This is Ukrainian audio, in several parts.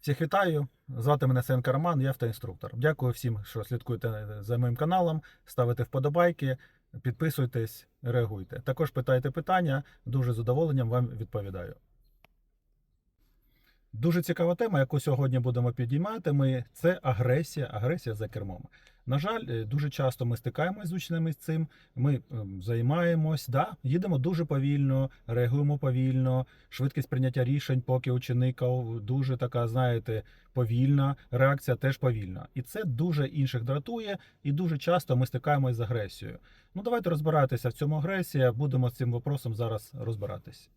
Всіх вітаю. Звати мене Сенка Роман, я автоінструктор. Дякую всім, що слідкуєте за моїм каналом, ставите вподобайки, підписуйтесь, реагуйте. Також питайте питання, дуже з задоволенням вам відповідаю. Дуже цікава тема, яку сьогодні будемо підіймати. Ми це агресія, агресія за кермом. На жаль, е, дуже часто ми стикаємось з учнями з цим. Ми ем, займаємось, да, їдемо дуже повільно, реагуємо повільно. Швидкість прийняття рішень, поки ученика дуже така, знаєте, повільна. Реакція теж повільна. І це дуже інших дратує, і дуже часто ми стикаємось з агресією. Ну давайте розбиратися в цьому агресія. Будемо з цим вопросом зараз розбиратись.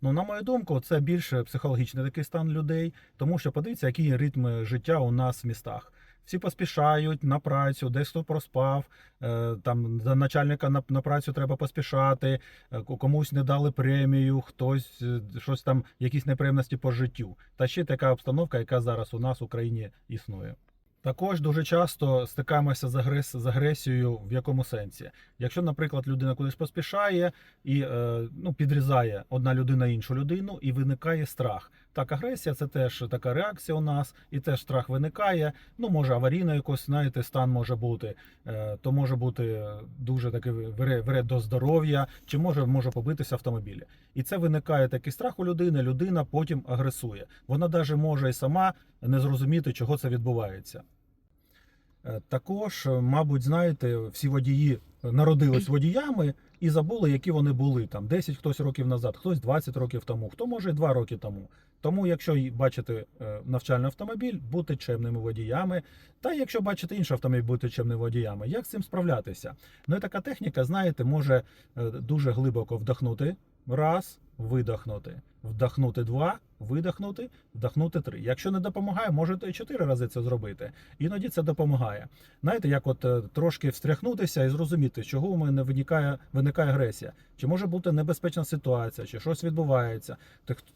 Ну, на мою думку, це більше психологічний такий стан людей, тому що подивіться, які ритми життя у нас в містах. Всі поспішають на працю, десь хто проспав, е, там до начальника на, на працю треба поспішати, е, комусь не дали премію, хтось е, щось там, якісь неприємності по життю. Та ще така обстановка, яка зараз у нас в Україні існує. Також дуже часто стикаємося з, агрес... з агресією в якому сенсі. Якщо, наприклад, людина кудись поспішає і ну, підрізає одна людина іншу людину, і виникає страх. Так, агресія це теж така реакція у нас, і теж страх виникає. Ну, може, аварійно якось, знаєте, стан може бути, е, то може бути дуже такий вред, вред до здоров'я, чи може, може побитися автомобілі. І це виникає такий страх у людини, людина потім агресує. Вона навіть може і сама не зрозуміти, чого це відбувається. Е, Також, е, мабуть, знаєте, всі водії народились водіями і забули, які вони були там 10 хтось років назад, хтось 20 років тому, хто може 2 роки тому. Тому, якщо бачите е, навчальний автомобіль, будьте чемними водіями. Та якщо бачите інший автомобіль, будьте чемними водіями. Як з цим справлятися? Ну і така техніка, знаєте, може е, дуже глибоко вдохнути раз, видохнути, вдохнути два, видохнути, вдохнути три. Якщо не допомагає, можете чотири рази це зробити. Іноді це допомагає. Знаєте, як от е, трошки встряхнутися і зрозуміти, чого у мене виникає, виникає агресія. Чи може бути небезпечна ситуація, чи щось відбувається,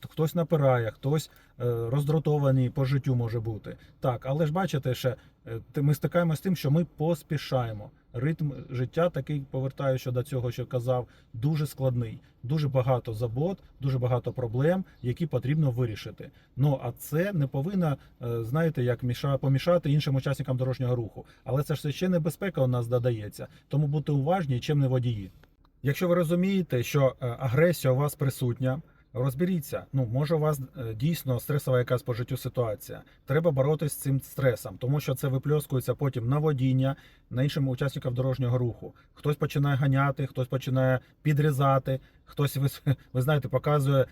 хтось напирає, хтось е, роздратований по життю може бути. Так, але ж бачите, ще е, ми стикаємося з тим, що ми поспішаємо. Ритм життя такий, повертаю до цього, що казав, дуже складний, дуже багато забот, дуже багато проблем, які потрібно вирішити. Ну а це не повинно, е, знаєте, як міша помішати іншим учасникам дорожнього руху. Але це ж ще небезпека у нас додається. Тому будьте уважні чим не водії. Якщо ви розумієте, що е, агресія у вас присутня, розберіться. Ну може у вас е, дійсно стресова якась по життю ситуація. Треба боротися з цим стресом, тому що це випльоскується потім на водіння, на іншим учасникам дорожнього руху. Хтось починає ганяти, хтось починає підрізати, хтось ви, ви знаєте, показує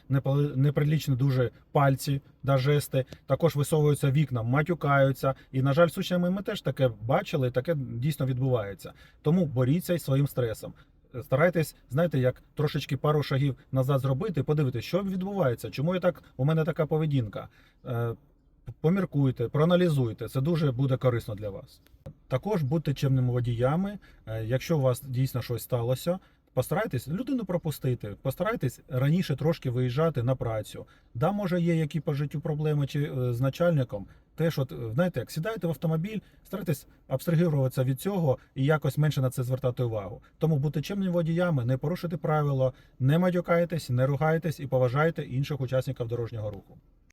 неприлічні дуже пальці да жести. Також висовуються вікна, матюкаються. І на жаль, сучнями ми теж таке бачили, таке дійсно відбувається. Тому боріться із своїм стресом. Старайтесь, знаєте, як трошечки пару шагів назад зробити, подивитися, що відбувається, чому я так у мене така поведінка. Е, Поміркуйте, проаналізуйте, це дуже буде корисно для вас. Також будьте чемними водіями. Е, Якщо у вас дійсно щось сталося, постарайтесь людину пропустити, постарайтесь раніше трошки виїжджати на працю. Да, може, є які по життю проблеми чи е, з начальником. Теж, от, е, знаєте, як сідаєте в автомобіль, старайтесь абстрагіруватися від цього і якось менше на це звертати увагу. Тому бути чимними водіями, не порушити правила, не матюкайтесь, не ругайтесь і поважайте інших учасників дорожнього руху.